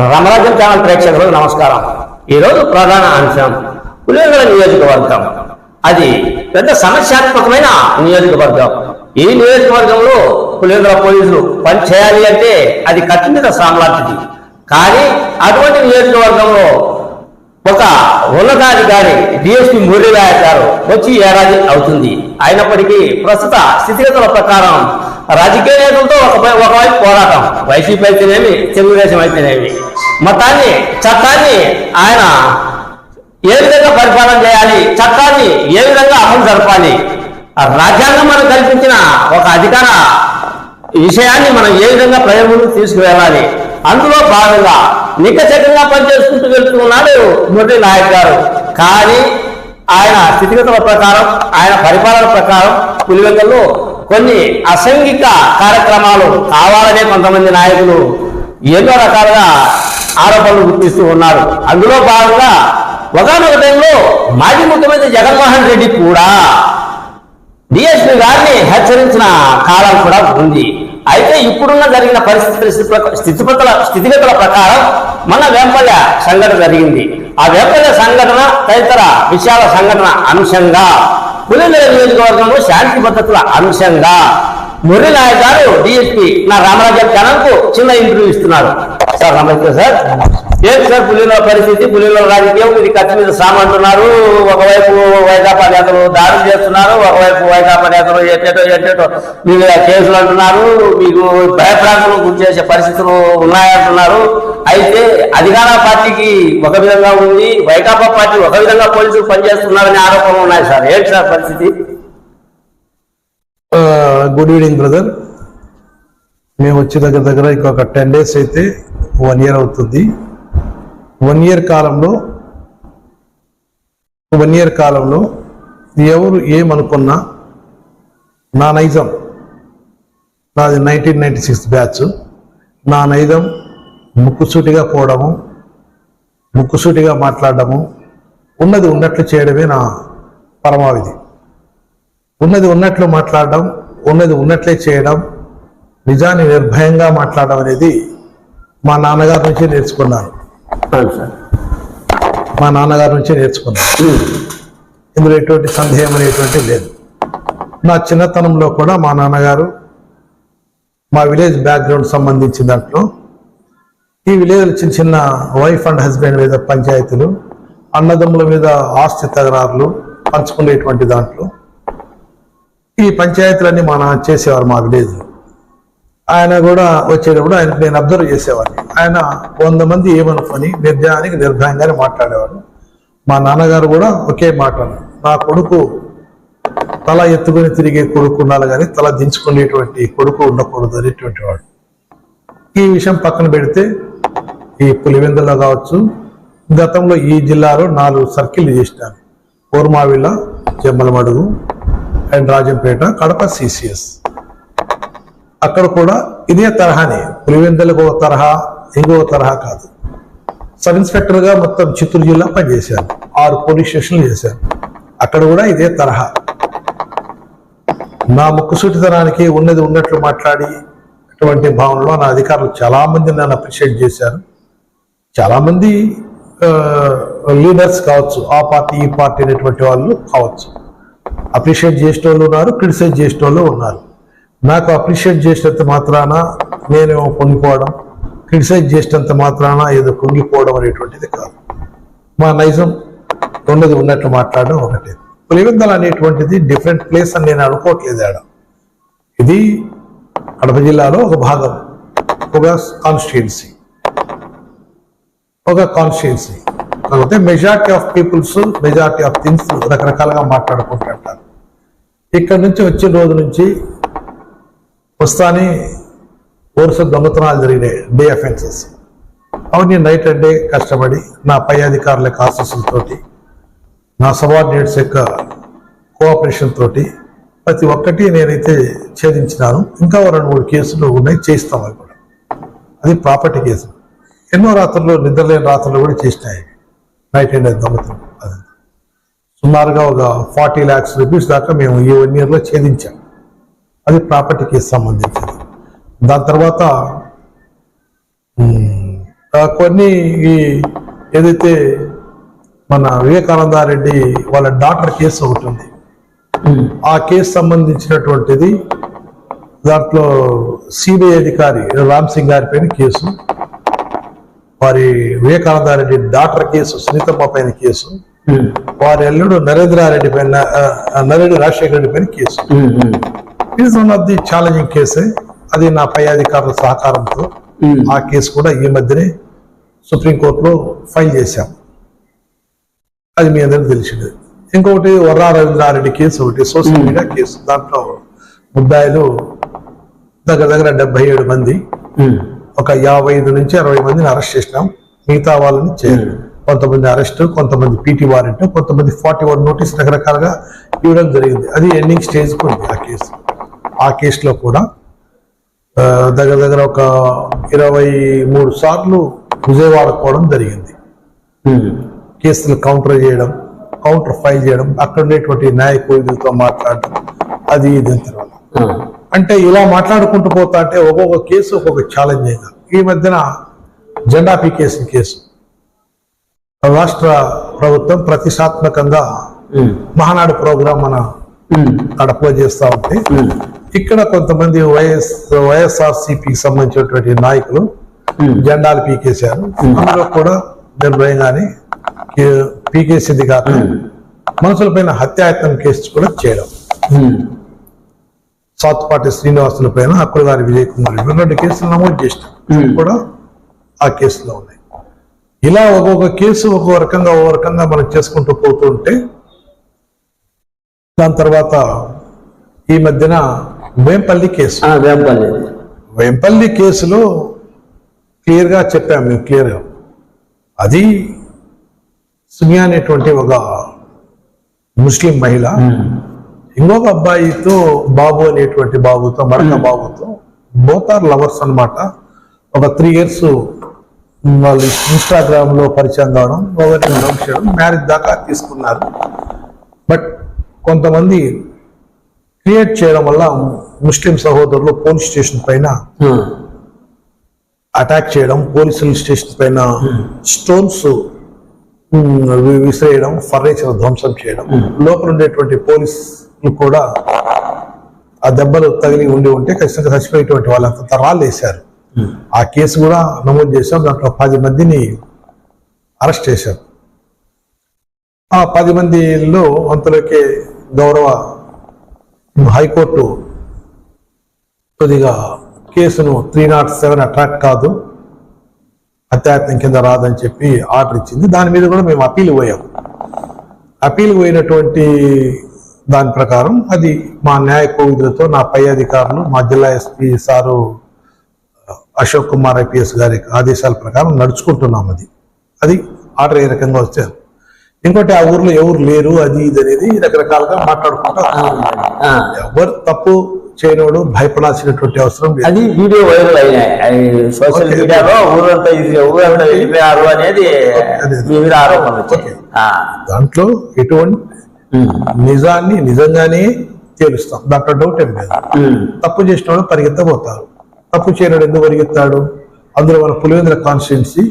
Ramarajam channel ప్రేక్షకులకు నమస్కారం. ఈరోజు ప్రధాన అంశం పులివెందుల నియోజకవర్గం. అది పెద్ద సమస్యాత్మకమైన నియోజకవర్గం. ఈ నియోజకవర్గంలో పులివెందుల పోలీసులు పని చేయాలి అంటే అది కత్తి మీద సామ్రాజ్యది కానీ అటువంటి నియోజకవర్గంలో ఒక ఉన్నతాధికారి డిఎస్పి మురళీరాయ గారు వచ్చి ఏడాది అవుతుంది. అయినప్పటికీ ప్రస్తుత స్థితిగతుల ప్రకారం రాజకీయ నేతలతో ఒక ఒకవైపు పోరాటం. వైసీపీ అయితేనేమి తెలుగుదేశం అయితేనేమి. మతాన్ని చట్టాన్ని ఆయన ఏ విధంగా పరిపాలన చేయాలి చట్టాన్ని ఏ విధంగా అమలు జరపాలి రాజ్యాంగం మనకు కల్పించిన ఒక అధికార విషయాన్ని మనం ఏ విధంగా ప్రజల ముందుకు తీసుకువెళ్ళాలి. అందులో భాగంగా నికచకంగా పనిచేసుకుంటూ వెళ్తున్నాడు మురళీ నాయక్ గారు. కానీ ఆయన స్థితిగతుల ప్రకారం ఆయన పరిపాలన ప్రకారం పులివెంగల్లో కొన్ని అసంఘిక కార్యక్రమాలు కావాలనే కొంతమంది నాయకులు ఎన్నో రకాలుగా ఆరోపణలు గుర్తిస్తూ ఉన్నారు. అందులో భాగంగా ఒకనొక టైంలో మాజీ ముఖ్యమంత్రి జగన్మోహన్ రెడ్డి కూడా డిఎస్పి గారిని హెచ్చరించిన కాలం కూడా ఉంది. అయితే ఇప్పుడున్న జరిగిన పరిస్థితుల స్థితి- స్థితిగతుల స్థితిగతుల ప్రకారం మన వేంపల్య సంఘటన జరిగింది. ఆ వేంపల్య సంఘటన తదితర విషయాల సంఘటన అంశంగా పులివెల నియోజకవర్గంలో శాంతి భద్రతల అంశంగా మురళి నాయక్ గారు డిఎస్పీ నా రామరాజ్యం ఛానల్కు చిన్న ఇంటర్వ్యూ ఇస్తున్నారు. సార్ నమస్తే సార్. ఏం సార్ పులిలో పరిస్థితి? పులిలో రాజకీయం ఇది కత్తి మీద సామంటున్నారు ఒకవైపు వైకాపా నేతలు దాడులు చేస్తున్నారు ఒకవైపు వైకాపా నేతలు ఎట్టేటో ఎట్టేటో మీరు కేసులు అంటున్నారు. మీకు భయప్రాంతాలకు గురి చేసే పరిస్థితులు ఉన్నాయంటున్నారు అయితే అధికార పార్టీకి ఒక విధంగా ఉంది వైకాపా పార్టీ ఒక విధంగా పోలీసులు పనిచేస్తున్నారనే ఆరోపణలు ఉన్నాయి సార్. ఏంటి సార్ పరిస్థితి? గుడ్ ఈవినింగ్ బ్రదర్ మేము వచ్చే దగ్గర దగ్గర ఇంకొక టెన్ డేస్ అయితే వన్ ఇయర్ అవుతుంది. వన్ ఇయర్ కాలంలో వన్ ఇయర్ కాలంలో ఎవరు ఏమనుకున్నా నా నైజం. నాది నైన్టీన్ నైన్టీ సిక్స్ బ్యాచ్ నా నైజం ముక్కుసూటిగా పోవడము ముక్కుసూటిగా మాట్లాడడము ఉన్నది ఉన్నట్లు చేయడమే నా పరమావిధి. ఉన్నది ఉన్నట్లు మాట్లాడడం ఉన్నది ఉన్నట్లే చేయడం నిజాన్ని నిర్భయంగా మాట్లాడడం అనేది మా నాన్నగారి నుంచి నేర్చుకున్నాను. మా నాన్నగారి నుంచి నేర్చుకున్నాను. ఇందులో ఎటువంటి సందేహం అనేటువంటి లేదు. నా చిన్నతనంలో కూడా మా నాన్నగారు మా విలేజ్ బ్యాక్గ్రౌండ్ సంబంధించిన దాంట్లో ఈ విలేజ్ చిన్న చిన్న వైఫ్ అండ్ హస్బెండ్ మీద పంచాయతీలు అన్నదమ్ముల మీద ఆస్తి తగరారులు పంచుకునేటువంటి దాంట్లో ఈ పంచాయతీలన్నీ మన చేసేవారు మా విలేజ్ ఆయన కూడా వచ్చేటప్పుడు ఆయన నేను అబ్జర్వ్ చేసేవాడిని. ఆయన వంద మంది ఏమనుకొని నిర్జయానికి నిర్భయంగానే మాట్లాడేవాడు. మా నాన్నగారు కూడా ఒకే మాట నా కొడుకు తల ఎత్తుకుని తిరిగే కొడుకు ఉండాలి కానీ తల దించుకునేటువంటి కొడుకు ఉండకూడదు అనేటువంటి వాడు. ఈ విషయం పక్కన పెడితే ఈ పులివెందులో కావచ్చు గతంలో ఈ జిల్లాలో నాలుగు సర్కిల్ చేసినారు. కోర్మావిళ్ళ జమ్మలమడుగు అండ్ రాజంపేట కడప సిసిఎస్ అక్కడ కూడా ఇదే తరహానే పులివెందులకు ఒక తరహా ఇంకో తరహా కాదు. సబ్ ఇన్స్పెక్టర్గా మొత్తం చిత్తూరు జిల్లా పనిచేశాను ఆరు పోలీస్ స్టేషన్లు చేశాను అక్కడ కూడా ఇదే తరహా. నా ముక్కుసూటితనానికి ఉన్నది ఉన్నట్లు మాట్లాడి అటువంటి భావనలో నా అధికారులు చాలా మంది నన్ను అప్రిషియేట్ చేశారు. చాలా మంది లీడర్స్ కావచ్చు ఆ పార్టీ ఈ పార్టీ అనేటువంటి వాళ్ళు కావచ్చు. అప్రిషియేట్ చేసిన వాళ్ళు ఉన్నారు క్రిటిసైజ్ చేసిన వాళ్ళు ఉన్నారు. నాకు అప్రిషియేట్ చేసినంత మాత్రాన నేను పొంగిపోవడం క్రిటిసైజ్ చేసినంత మాత్రాన ఏదో పొంగిపోవడం అనేటువంటిది కాదు. మా నైజం ఉన్నది ఉన్నట్లు మాట్లాడడం ఒకటి. పులివెందల అనేటువంటిది డిఫరెంట్ ప్లేస్ అని నేను అనుకోవట్లేదు ఆడ. ఇది కడప జిల్లాలో ఒక భాగం ఒక కాన్స్టిట్యున్సీ ఒక కాన్స్టిట్యున్సీ కాకపోతే majority of peoples majority of things రకరకాలుగా మాట్లాడుకుంటుంటారు ఇక్కడ నుంచి వచ్చిన రోజు నుంచి ప్రస్తుతాన్ని వరుస దొంగతనాలు జరిగినాయి డే అఫెన్సెస్. అవన్నీ నైట్ అండ్ డే కష్టపడి నా పై అధికారుల యొక్క ఆశీస్సులతోటి నా సబార్డినేట్స్ యొక్క కోఆపరేషన్ తోటి ప్రతి ఒక్కటి నేనైతే ఛేదించినాను. ఇంకా రెండు మూడు కేసులు ఉన్నాయి చేయిస్తాం అవి కూడా. అది ప్రాపర్టీ కేసు. ఎన్నో రాత్రులు నిద్రలేని రాత్రులు కూడా చేసినాయి. నైట్ అండ్ డే దొంగతనం. అది సుమారుగా ఒక ఫార్టీ ల్యాక్స్ రూపీస్ దాకా మేము ఈ వన్ ఇయర్లో ఛేదించాం. అది ప్రాపర్టీ కేసు సంబంధించింది. దాని తర్వాత కొన్ని ఈ ఏదైతే మన వివేకానందారెడ్డి వాళ్ళ డాక్టర్ కేసు ఒకటి ఉంది ఆ కేసు సంబంధించినటువంటిది దాంట్లో సిబిఐ అధికారి రామ్ సింగ్ గారి పైన కేసు వారి వివేకానందారెడ్డి డాక్టర్ కేసు సునీతమ్మ పైన కేసు వారి అల్లుడు నరేంద్రారెడ్డి పైన నరేంద్ర రాజశేఖర రెడ్డి పైన case. It one of the challenging కేసే అది నా పై అధికారుల సహకారంతో ఆ కేసు కూడా ఈ మధ్యనే సుప్రీంకోర్టులో ఫైల్ చేశాం. అది మీ అందరికి తెలిసింది. ఇంకొకటి వర్రా రవీంద్రారెడ్డి కేసు ఒకటి సోషల్ మీడియా కేసు. దాంట్లో ముద్దాయిలు దగ్గర దగ్గర డెబ్బై ఏడు మంది ఒక యాభై ఐదు నుంచి అరవై మందిని అరెస్ట్ చేసినాం. మిగతా వాళ్ళని చేయలేదు కొంతమంది అరెస్ట్ కొంతమంది పీటీ వారెంట్ కొంతమంది ఫార్టీ వన్ నోటీస్ రకరకాలుగా ఇవ్వడం జరిగింది. అది ఎండింగ్ స్టేజ్కు ఉంది ఆ కేసు. ఆ కేసులో కూడా దగ్గర దగ్గర ఒక ఇరవై మూడు సార్లు విజయవాడ పోవడం జరిగింది. కేసులు కౌంటర్ చేయడం కౌంటర్ ఫైల్ చేయడం అక్కడ ఉండేటువంటి న్యాయ కోవిదులతో మాట్లాడడం అది ఇది తర్వాత అంటే ఇలా మాట్లాడుకుంటూ పోతా అంటే ఒక్కొక్క కేసు ఒక్కొక్క ఛాలెంజింగ్ ఈ మధ్యన జెండా పీకేసిన కేసు. రాష్ట్ర ప్రభుత్వం ప్రతిష్టాత్మకంగా మహానాడు ప్రోగ్రాం మన కడపలో చేస్తా ఉంటే ఇక్కడ కొంతమంది వైఎస్ వైఎస్ఆర్ సిపికి సంబంధించినటువంటి నాయకులు జెండాలు పీకేశారు. అందులో కూడా నిర్భయంగానే పీకేసింది కాక మనుషులపైన హత్యాయత్నం కేసు కూడా చేయడం. సాత్పాటి శ్రీనివాసుల పైన అక్కుల గారి విజయ్ కుమార్ రెండు కేసులు నమోదు చేసినాం. కూడా ఆ కేసులో ఉన్నాయి. ఇలా ఒక్కొక్క కేసు ఒక్కొక్క రకంగా ఒక్కొక్క రకంగా మనం చేసుకుంటూ పోతుంటే దాని తర్వాత ఈ మధ్యన వేంపల్లి కేసు. వేంపల్లి. వేంపల్లి కేసులో క్లియర్గా చెప్పాం మేము క్లియర్గా. అది సుమియా అనేటువంటి ఒక ముస్లిం మహిళ ఇంకొక అబ్బాయితో బాబు అనేటువంటి బాబుతో మరొక బాబుతో బోత్ ఆర్ లవర్స్ అన్నమాట. ఒక త్రీ ఇయర్స్ వాళ్ళు ఇన్స్టాగ్రామ్లో పరిచయం కావడం ఒకరిని చేయడం మ్యారేజ్ దాకా తీసుకున్నారు. బట్ కొంతమంది క్రియేట్ చేయడం వల్ల ముస్లిం సహోదరులు పోలీస్ స్టేషన్ పైన అటాక్ చేయడం పోలీసుల స్టేషన్ పైన స్టోన్స్ విసిరేయడం ఫర్నిచర్ ధ్వంసం చేయడం. లోపల ఉండేటువంటి పోలీసులు కూడా ఆ దెబ్బలు తగిలి ఉండి ఉంటే ఖచ్చితంగా చచ్చిపోయేటువంటి వాళ్ళంతా రాళ్ళు వేశారు ఆ కేసు కూడా నమోదు చేశాం. దాంట్లో పది మందిని అరెస్ట్ చేశారు. ఆ పది మందిలో అంతలోకే గౌరవ హైకోర్టు కొద్దిగా కేసును త్రీ నాట్ సెవెన్ అట్రాక్ట్ కాదు. అత్యాయత్నం కింద రాదని చెప్పి ఆర్డర్ ఇచ్చింది. దాని మీద కూడా మేము అప్పీల్ పోయాం. అప్పీల్ పోయినటువంటి దాని ప్రకారం అది మా న్యాయ కోవిధులతో నా పై అధికారులు మా జిల్లా SP sir Ashok Kumar IPS గారి ఆదేశాల ప్రకారం నడుచుకుంటున్నాం అది. అది ఆర్డర్ ఏ రకంగా వచ్చారు? ఇంకోటి ఆ ఊర్లో ఎవరు లేరు అది ఇది అనేది రకరకాలుగా మాట్లాడుకుంటా ఎవరు తప్పు చేయనోడు భయపడాల్సినటువంటి అవసరం లేదు. అది వీడియో వైరల్ అయినాయి సోషల్. మీడియాలో ఊరంతా ఇది ఊరంతా వెళ్ళిపోయారు అనేది. దాంట్లో ఎటువంటి. నిజాన్ని నిజంగానే తేలుస్తాం. దాంట్లో డౌట్ ఏం లేదు. తప్పు చేసిన వాడు పరిగెత్తబోతారు తప్పు చేయడం ఎందుకు పరిగెత్తాడు? అందులో మన పులివెందుల కాన్స్టిట్యున్సీ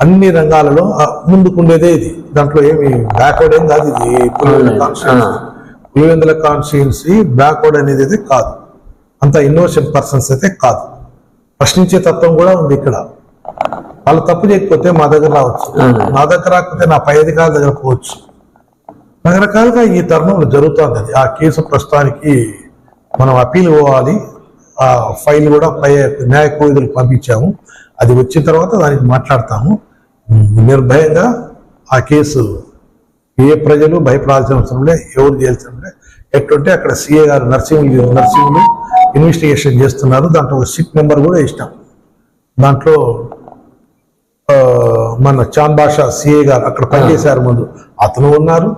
అన్ని రంగాలలో ముందుకుండేదే ఇది. దాంట్లో ఏమి బ్యాక్వర్డ్ ఏం కాదు ఇది. పులివెందుల. కాన్స్టిట్యున్సీ ఆ. పులివెందుల కాన్స్టిట్యున్సీ బ్యాక్వర్డ్ అనేది అయితే కాదు. అంత ఇన్నోసెంట్ పర్సన్స్ అయితే కాదు. ప్రశ్నించే తత్వం కూడా ఉంది ఇక్కడ. వాళ్ళు తప్పు చేయకపోతే మా దగ్గర రావచ్చు. నా దగ్గర రాకపోతే నా పై అధికారుల దగ్గర పోవచ్చు. రకరకాలుగా ఈ తరుణంలో జరుగుతుంది అది. ఆ కేసు ప్రస్తుతానికి మనం అప్పీల్ పోవాలి. ఆ ఫైల్ కూడా పై న్యాయ కోవిదులకు పంపించాము. అది వచ్చిన తర్వాత దానికి మాట్లాడతాము. నిర్భయంగా ఆ కేసు ఏ ప్రజలు భయపడాల్సిన అవసరం లే ఎవరు చేయాల్సిన లే. ఎట్లుంటే అక్కడ సిఏ గారు నర్సింగ్ నర్సింగ్లు ఇన్వెస్టిగేషన్ చేస్తున్నారు. దాంట్లో ఒక సిట్ నెంబర్ కూడా ఇష్టం దాంట్లో మన చాన్ బాషా సిఏ గారు అక్కడ పనిచేశారు ముందు. అతను ఉన్నారు.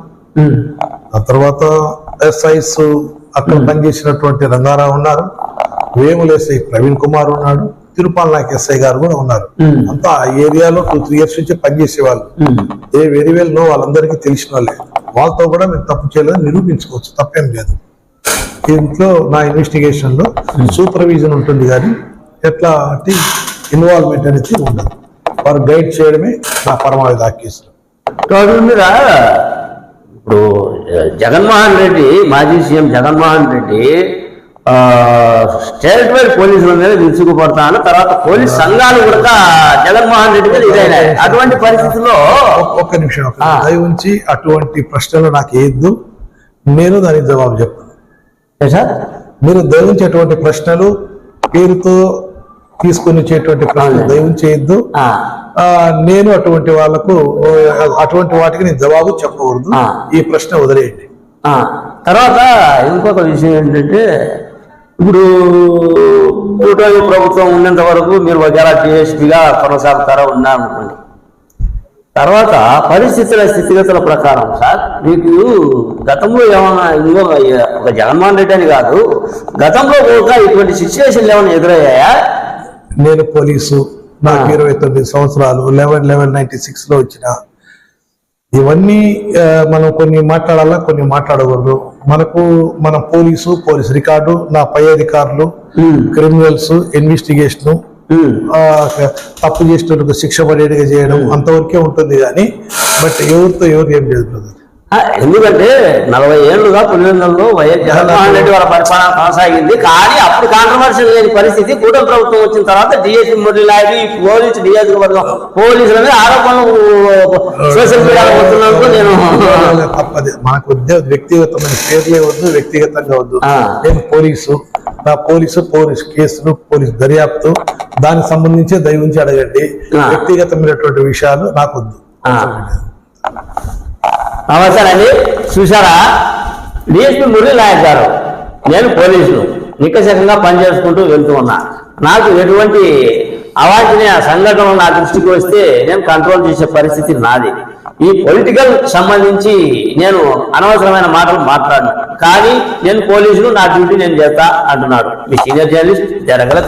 ఆ తర్వాత ఎస్ఐస్ అక్కడ పనిచేసినటువంటి రంగారావు ఉన్నారు. వేముల ఎస్ఐ ప్రవీణ్ కుమార్ ఉన్నాడు. తిరుపాల నాయక్ ఎస్ఐ గారు కూడా ఉన్నారు. అంతా ఆ ఏరియాలో టూ త్రీ ఇయర్స్ నుంచి పనిచేసేవాళ్ళు. Um. A very well know వాళ్ళందరికీ తెలిసిన వాళ్ళే. వాళ్ళతో కూడా మేము తప్పు చేయలేదని నిరూపించుకోవచ్చు. తప్పేం లేదు. దీంట్లో నా ఇన్వెస్టిగేషన్లో సూపర్విజన్ ఉంటుంది కానీ ఎట్లాంటి ఇన్వాల్వ్మెంట్ అనేది ఉండదు. వారు గైడ్ చేయడమే నా పరమావధి మీద ఇప్పుడు జగన్మోహన్ రెడ్డి మాజీ సీఎం జగన్మోహన్ రెడ్డి ఆ, స్టేట్ వైడ్ పోలీసుల మీద విరుచుకుపడతాను. తర్వాత పోలీస్ సంఘాలు కూడా జగన్మోహన్ రెడ్డి మీద ఇదైనాయి అటువంటి పరిస్థితుల్లో ఒక్క- నిమిషం. దయ ఉంచి అటువంటి ప్రశ్నలు నాకు వేయద్దు నేను దానికి జవాబు చెప్తాను. సార్? మీరు దయవుంచి అటువంటి ప్రశ్నలు పేరుతో తీసుకొని వచ్చేటువంటి ప్రశ్నలు అవునండి. దయవుంచి చేయొద్దు ఆ, ఆ, నేను అటువంటి వాళ్ళకు ఓ, అటువంటి వాటికి నేను జవాబు చెప్పకూడదు. ఈ ప్రశ్న వదిలేయండి. తర్వాత ఇంకొక విషయం ఏంటంటే ఇప్పుడు కూటమి ప్రభుత్వం ఉన్నంత వరకు మీరు వగేరా టీఎస్పీగా కొనసాగుతారా ఉన్నారనుకోండి తర్వాత పరిస్థితుల స్థితిగతుల ప్రకారం సార్ మీకు గతంలో ఏమైనా ఇంకో ఒక జగన్మోహన్ రెడ్డి అని కాదు గతంలో కూడా ఇటువంటి సిచ్యువేషన్లు ఏమైనా ఎదురయ్యాయా నేను పోలీసు నాకు. ఇరవై తొమ్మిది సంవత్సరాలు లెవెన్ లెవెన్ నైన్టీ సిక్స్లో వచ్చిన ఇవన్నీ మనం కొన్ని మాట్లాడాలా కొన్ని మాట్లాడకూడదు. మనకు మన పోలీసు పోలీస్ రికార్డు నా పై అధికారులు క్రిమినల్స్ ఇన్వెస్టిగేషన్ తప్పు చేసినందుకు శిక్ష పడేట్టుగా చేయడం అంతవరకే ఉంటుంది కానీ బట్ ఎవరితో ఎవరు ఏం లేదు. ఆ, ఎందుకంటే నలభై ఏళ్ళుగా పులివెందులలో వైఎస్ జగన్మోహన్ రెడ్డి వాళ్ళ పరిపాలన కొనసాగింది. కానీ అప్పుడు కాంట్రవర్షియల్ లేని పరిస్థితి కూటమి ప్రభుత్వం వచ్చిన తర్వాత డిఎస్పీ మురళీనాయుడు ఈ పోలీసు నియోజకవర్గం పోలీసుల మీద ఆరోపణలు సోషల్ మీడియాలో వస్తున్నందుకు నేను తప్పది. మనకు ఉద్యోగ వ్యక్తిగతమైన పేర్లే వద్దు వ్యక్తిగతంగా వద్దు. నేను పోలీసు నా పోలీసు పోలీస్ కేసులు పోలీస్ దర్యాప్తు దానికి సంబంధించి దయవుంచి అడగండి. ఆ. వ్యక్తిగతమైనటువంటి విషయాలు నాకు వద్దు. నమస్కారండి చూసారా డిఎస్పీ మురళీ నాయక్ గారు. నేను పోలీసులు. నిక్కశకంగా పనిచేసుకుంటూ వెళ్తూ ఉన్నా. నాకు ఎటువంటి అవాంఛనీయ సంఘటనలు నా దృష్టికి వస్తే నేను కంట్రోల్ చేసే పరిస్థితి నాది. ఈ పొలిటికల్ సంబంధించి నేను అనవసరమైన మాటలు మాట్లాడను. కానీ నేను పోలీసులు నా డ్యూటీ నేను చేస్తా అంటున్నాడు. మీ సీనియర్ జర్నలిస్ట్ జరగల